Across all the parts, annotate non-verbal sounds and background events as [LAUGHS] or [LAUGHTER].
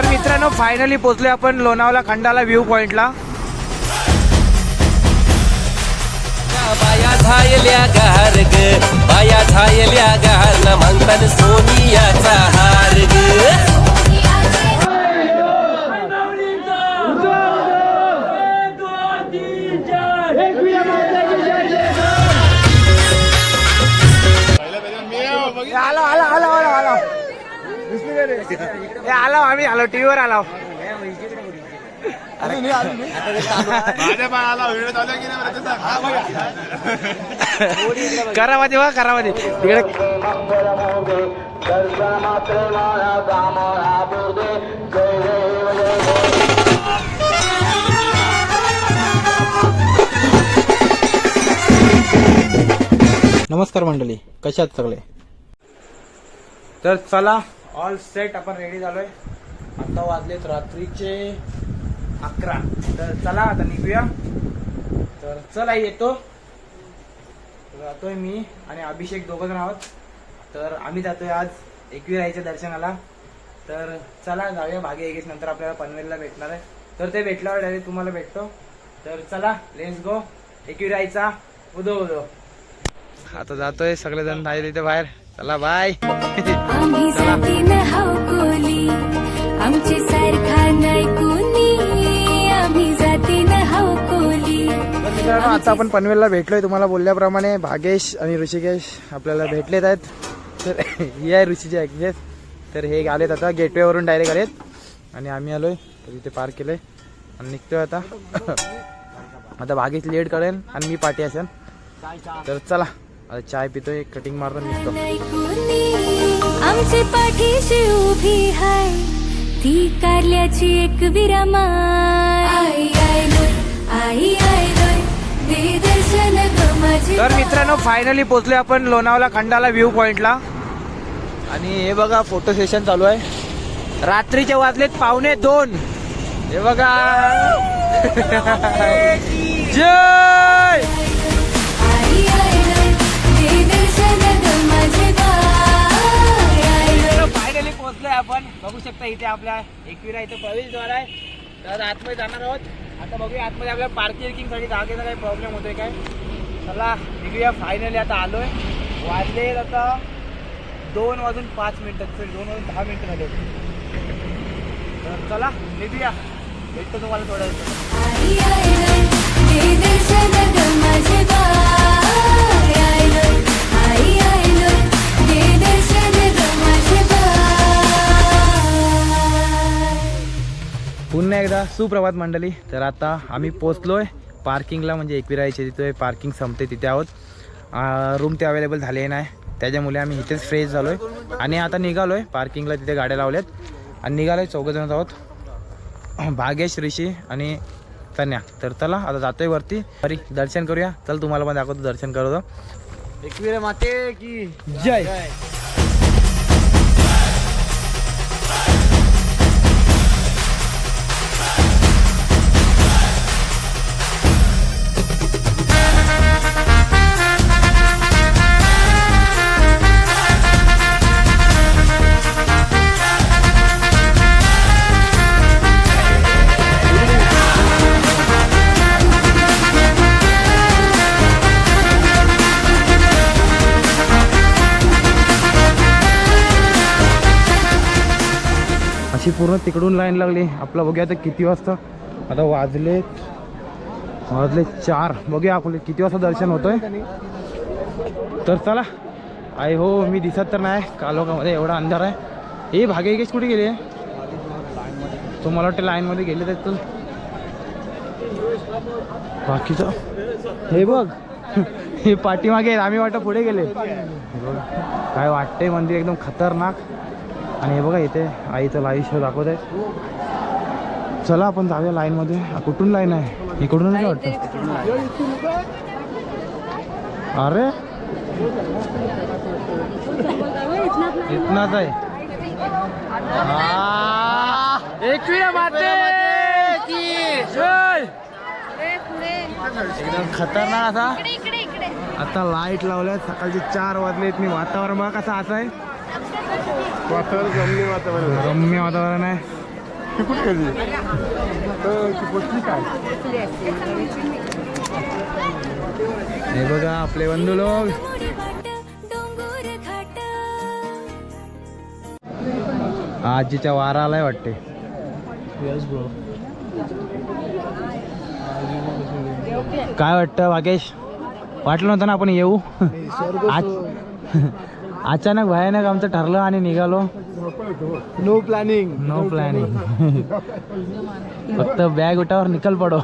तर मित्रांनो फायनली पोचले आपण लोणावळा खंडाला व्ह्यू पॉइंटला बाया झायल्या गार ग बाया झायल्या गार न म्हणतात सोनियाचा हार ग. आलो टीव्हीवर आलो. करामध्ये वा करामध्ये तिकडे. नमस्कार मंडळी कशात सगळे? तर चला ऑल सेट आपण रेडी झालोय. आता वाजलेत रात्रीचे अकरा. तर चला आता निघूया. तर चला येतो. जातोय मी आणि अभिषेक दोघं जण आहोत. तर आम्ही जातोय आज एकविराईच्या दर्शनाला. तर चला जाऊया भागे एकेच नंतर आपल्याला पनवेलला भेटणार आहे. तर ते भेटल्यावर डायरेक्ट तुम्हाला भेटतो. तर चला लेट्स गो एकविराईचा उदो उदो. आता जातोय सगळेजण आहे तिथे बाहेर. चला बाय [LAUGHS] आमचे सारखा नाही कोणी. आम्ही जातीन हावकोली तर मित्रांनो आता आपण पनवेलला भेटलोय. तुम्हाला बोलल्याप्रमाणे भागेश आणि ऋषिकेश आपल्याला भेटलेत आहेत. तर [LAUGHS] ही आहे ऋषीची ॲक्सेस तर हे आलेत आता गेटवेवरून डायरेक्ट आलेत. आणि आम्ही आलोय. तर इथे पार्क केलंय. आणि निघतोय आता. [LAUGHS] आता भागेश लेट करेन आणि मी पाठी असेल. तर चला आता चाय पितोय कटिंग मारतो निघतो. आमचे पाठीशी उभी हाय. ती कारल्याची एक विरामाय. आई आई आयलोय दे दर्शन ग माझे तर मित्रांनो फायनली पोहोचलोय आपण लोणावळा खंडाला व्ह्यू पॉइंटला आणि हे बघा फोटो सेशन चालू आहे. रात्रीचे वाजलेत पावणे दोन. हे बघा. [LAUGHS] जय! इथे आपल्या एकविरा इथे प्रवेशद्वार आहे. तर आतमध्ये जाणार आहोत. आता बघूया आतमध्ये आपल्या पार्किंगसाठी जागेचा काही प्रॉब्लेम होतोय काय? चला निघूया. फायनली आता आलोय. वाजले आता दोन वाजून पाच मिनिटं. सॉरी दोन वाजून दहा मिनिटं झाले. तर चला निघूया. भेटतो तुम्हाला थोड्या पुन्हा एकदा सुप्रभात मंडळी. तर आता आम्ही पोचलोय पार्किंगला म्हणजे एकविरायचे तिथे पार्किंग संपते तिथे आहोत. रूम ते अवेलेबल झाले नाही. त्याच्यामुळे आम्ही इथेच फ्रेश झालोय. आणि आता निघालोय पार्किंगला तिथे गाड्या लावल्यात. आणि निघालोय चौघजण आहोत. भागेश ऋषी आणि तन्या. तर चला आता जातोय वरती. अरे दर्शन करूया. चल तुम्हाला पण दाखवतो दर्शन करतो. एकविरा माते की जय. पूर्ण तिकडून लाईन लागली. आपला बघूया आता किती वाजता. आता वाजले वाजले चार. बघूया आपले किती वाजता दर्शन होतोय. तर चला. आय हो मी दिसत तर नाही. कालोखामध्ये एवढा अंधार आहे. हे भागे गेस कुठे गेले? तो मला वाटतं लाईनमध्ये गेले तर चल. बाकीचं? हे बघ. हे पाठीमागे आम्ही वाटतं पुढे गेले. काय वाटतंय मंदिर एकदम खतरनाक. आणि हे बघा इथे आईचं लाईव्ह शो दाखवत आहे चला आपण जाऊया लाईन मध्ये. आ, कुठून लाईन आहे? इकडूनच वाटतं? अरे! इथनाच आहे. एकदम खतरनाक असा. आता लाइट लावल्यात. सकाळचे चार वाजलेत. मी वातावरण बघा कसं असं आहे. वातावरण रम्य वातावरण आहे. हे बघा आपले बंधू लोक. डोंगर घाट आजीच्या वारा आलाय वाटते काय वाटतं वागेश वाटलं नव्हतं ना आपण येऊ? आज- अचानक भयानक आमचं ठरलं आणि निघालो. नो प्लॅनिंग नो प्लॅनिंग फक्त बॅग उठावर निकल पडो.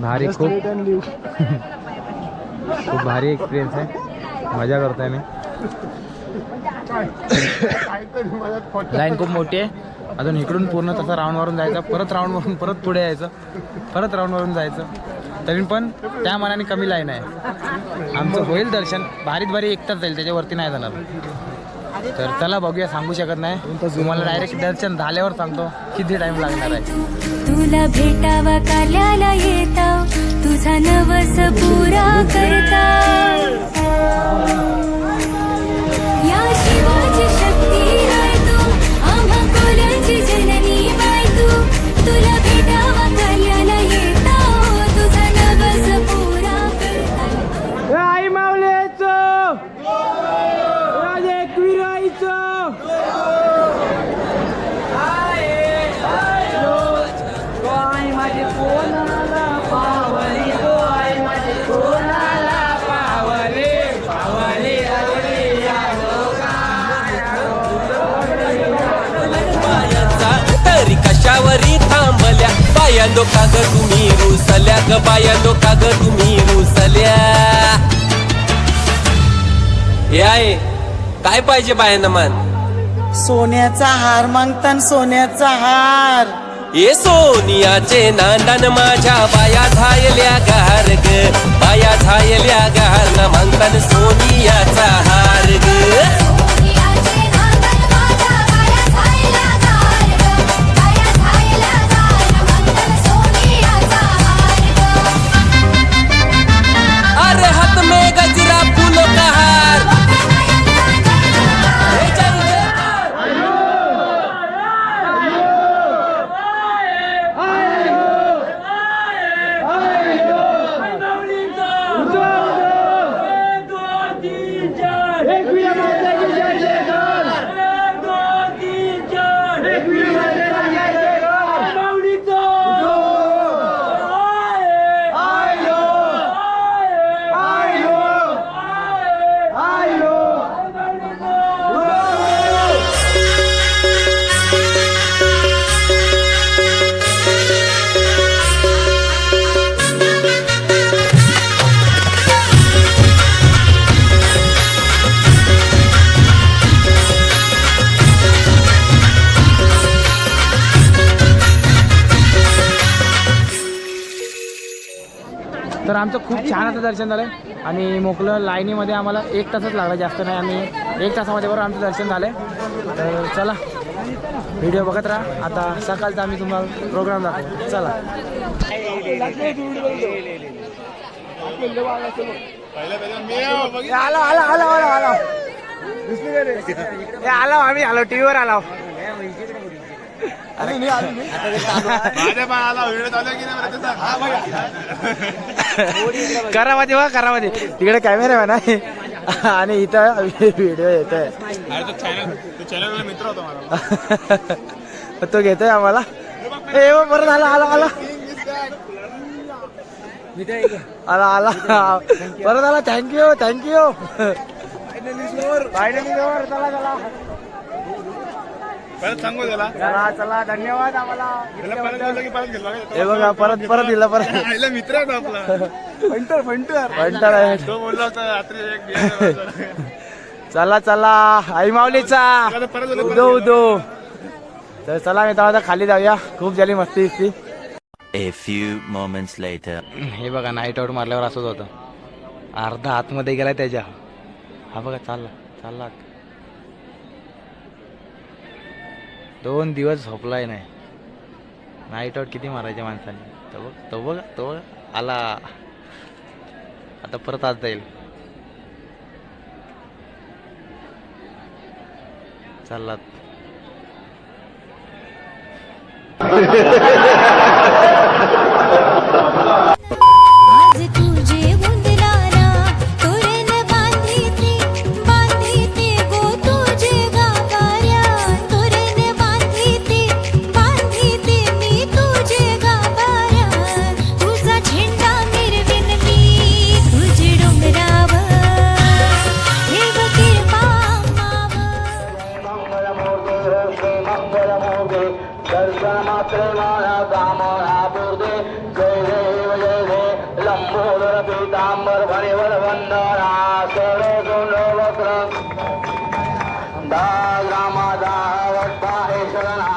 भारी खूप. खूप भारी एक्सपिरियन्स आहे. मजा करतोय मी. लाईन खूप मोठी आहे. अजून इकडून पूर्ण तसा राऊंडवरून जायचं. परत राऊंडवरून परत पुढे यायचं. परत राऊंडवरून जायचं. तरी पण त्या मनाने कमी लाईन आहे. आमचं होईल दर्शन. भारीत भारी एकटाच जाईल त्याच्यावरती नाही जाणार. तर चला बघूया सांगू शकत नाही. तुम्हाला डायरेक्ट दर्शन झाल्यावर सांगतो किती टाइम लागणार आहे. तुला भेटावा काल्याला येता तुझा नवस पुरा करता. बायांदो का ग तुम्ही रुसल्या ग? बायांदो का ग तुम्ही रुसल्या? आहे. काय पाहिजे बायांना मान? सोन्याचा हार मागतान सोन्याचा हार. ए सोनियाचे नांदन माझ्या बाया झायल्या गार ग. बाया झायल्या गार ना मागतान सोनियाचा हार ग. तर आमचं खूप छान असं दर्शन झालं आणि मोकलं लाईनीमध्ये आम्हाला एक तासच लागला जास्त नाही. आम्ही एक तासामध्ये बरोबर आमचं दर्शन झालं तर चला व्हिडिओ बघत राहा. आता सकाळचा आम्ही तुम्हाला प्रोग्राम दाखवू चला. आलो आलो आलो आलो आलो. आलो आम्ही आलो टीव्हीवर आलो. करामध्ये वा करामध्ये तिकडे कॅमेरा नाही आणि इथं व्हिडिओ येत आहे तो घेतोय आम्हाला. ए ओ, परत आला आला. आला आला. आला परत आला थँक्यू थँक्यू फायनली चला चला. परत सांगू त्याला. चला चला धन्यवाद आम्हाला. त्याला परत बोललो की परत हे बघा परत परत दिलं परत [LAUGHS] आईला मित्र आहे तो आपला. फंटर फंटर. कंटाळा आहे. तो बोलला होता रात्री एक beer. चला चला आई माऊलीचा. परत परत उदो. उदो. तर चला मी आता खाली जाऊया. खूप झाली मस्ती इस्ती A few moments later. हे बघा नाईट आऊट मारल्यावर असंच होतं. अर्धा आतमध्ये गेला त्याच्या. हा बघा चालला चालला. दोन दिवस झोपलाय नाही. नाईट आऊट किती मारायचे माणसाने. तो बघ तो बघ तो बघ. आला. आता परत आज जाईल. चाललात. [LAUGHS] मावर लंबोदर पीतांबर भणिवर वंदना सरसुंड वक्र दाग्रामादा वट्टाहेश्वरना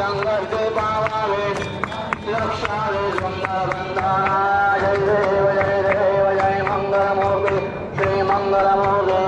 संघर्षे पावावे लक्षावे सुंदर वंदना जय देव जय देव जय मंगलमूर्ती श्री मंगलमूर्ती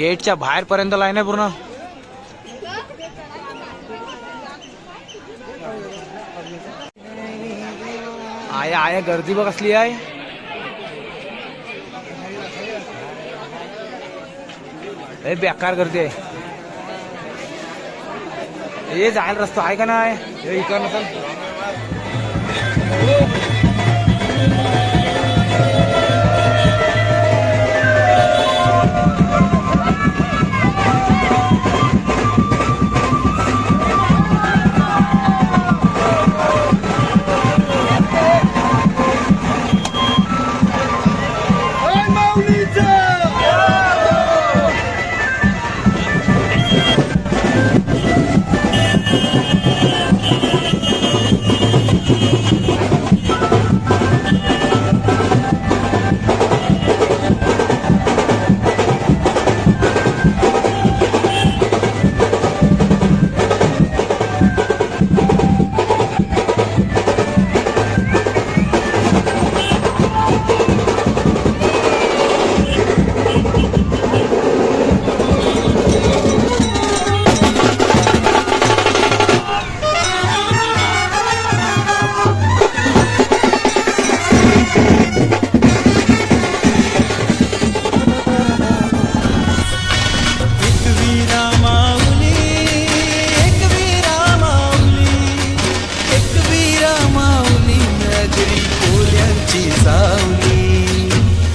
गेटच्या बाहेरपर्यंत लाईन आहे पूर्ण. आहे आहे गर्दी बघ कसली आहे. लय बेकार गर्दी आहे. हे जायला रस्ता आहे का नाही? हे इकडनं